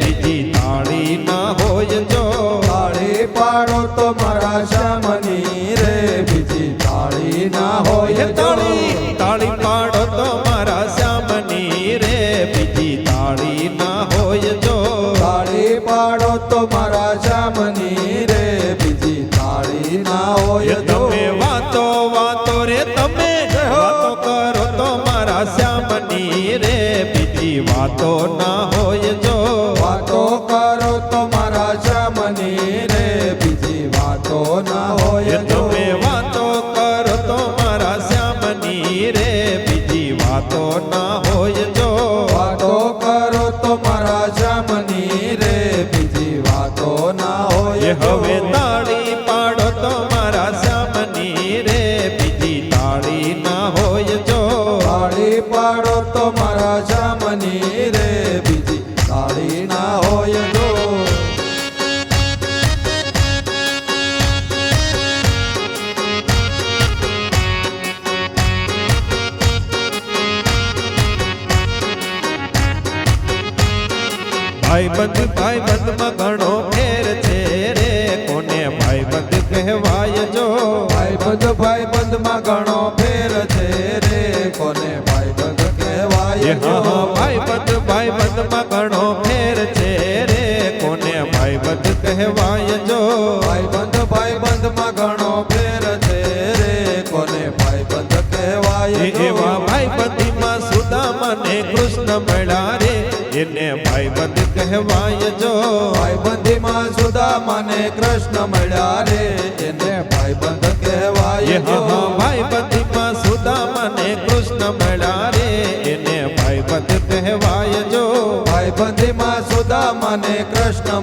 બીજી તાળી ના હોય જો તાળી પાડો તો મારા શ્યામની રે. બીજી તાળી ના હોય તાળી તાળી પાડો તો મારા શ્યામની રે. બીજી તાળી ના હોય જો તાળી પાડો તો મારા શ્યામની રે. બીજી તાળી ના હોય તમે વાતો વાતો રે, તમે વાતો કરો તો મારા શ્યામની રે. બીજી વાતો ના ભાઈબંધ ભાઈબંધમાં ઘણો ફેર છે રે. કોને ભાઈબંધ કહેવાય જો? ભાઈબંધ ભાઈબંધમાં ઘણો ફેર છે રે. કોને ભાઈબંધ કહેવાય હા ભાઈબંધ ભાઈબંધમાં ઘણો ફેર છે રે. કોને ભાઈબંધ કહેવાય જો? ભાઈબંધ ભાઈબંધમાં ઘણો ફેર છે રે. કોને ભાઈબંધ કહેવાય એવા ભાઈબંધીમાં સુદામા ને કૃષ્ણ મળ્યા રે. એને ભાઈબંધ કહેવાય જો. ભાઈબંધી માં સુદામા ને કૃષ્ણ મળ્યા રે. એને ભાઈબંધ કહેવાય હા જો. ભાઈબંધીમાં સુદામા કૃષ્ણ મળ્યા રે. એને ભાઈબંધ કહેવાય જો. ભાઈબંધી માં સુદામા ને કૃષ્ણ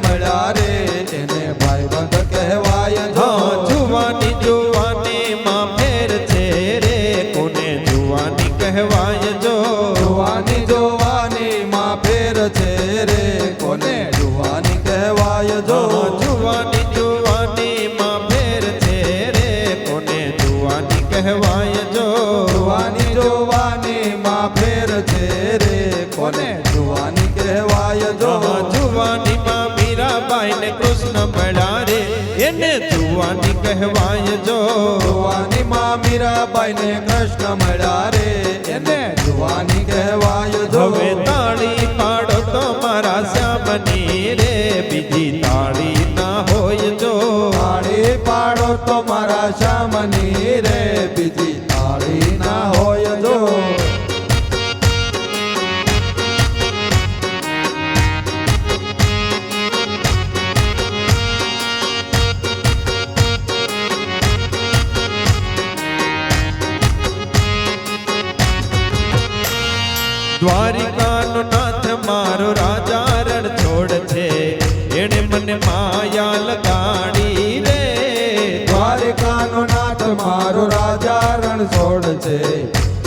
મીરાબાઈ ને કૃષ્ણ મળ્યા રે એને જુવાની કહેવાય જો. જુવાની માં મીરાબાઈ ને કૃષ્ણ મળ્યા રે એને જુવાની કહેવાય જો. હવે તાળી દ્વારિકાનો નાથ મારો રાજા રણ છોડ છે. એણે મને માયા લગાડી રે. દ્વારિકાનો નાથ મારો રાજા રણ છોડ છે.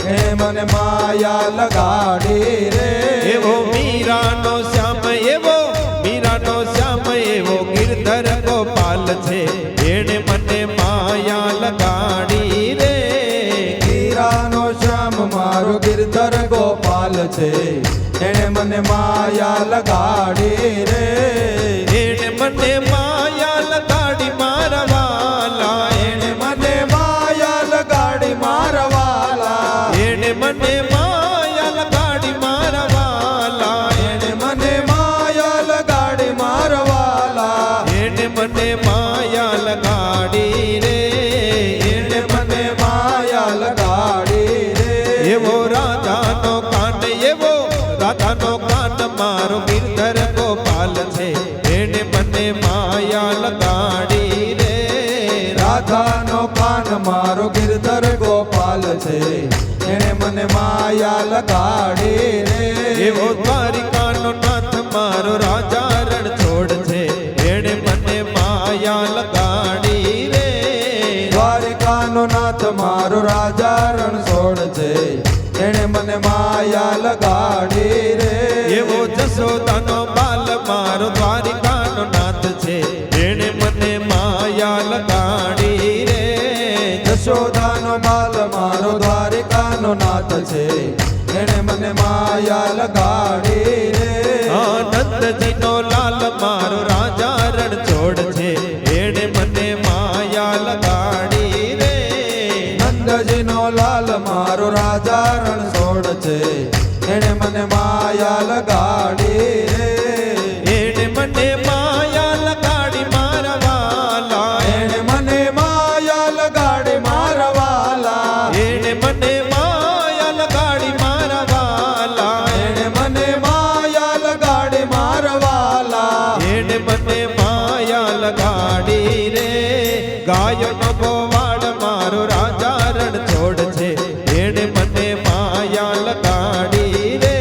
એ મને માયા લગાડી રે. એવો મીરાનો શ્યામ, એવો મીરાનો શ્યામ, એવો ગિરધર ગોપાલ છે. એણે મને છે એણે મને માયા લગાડી રે. એણે મને માયા રાધાનો કાન મારો ગિરધર ગોપાલ છે. એણે મને માયા લગાડી રે. રાધાનો કાન મારો ગિરધર ગોપાલ છે. એણે મને માયા લગાડી રે. એવો દ્વારિકાનો નાથ મારો રાજા રણ છોડ છે. એણે મને માયા લગાડી રે. દ્વારિકાનો નાથ મારો રાજા રણ છોડ છે. એણે મને માયા લગાડી રે. એવો જશોદાનો બાલ મારો દ્વારિકાનો નાથ છે. એણે મને માયા લગાડી રે. જશોદાનો બાલ મારો દ્વારિકાનો નાથ છે. એણે મને માયા લગાડી રે. આનંદજીનો લાલ માયા લગાડી રે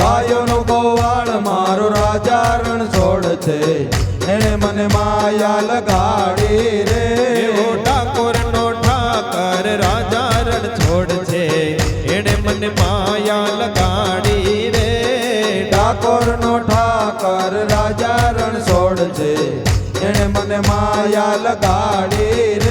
ગાયોનો ગોવાળ મારો રાજા રણ છોડ છે. એણે મને માયા લગાડી રે ઠાકોરનો ઠાકર રાજા રણ છોડ છે. એણે મને માયા લગાડી રે ઠાકોરનો ઠાકર રાજા રણ છોડ છે. એણે મને માયા લગાડી રે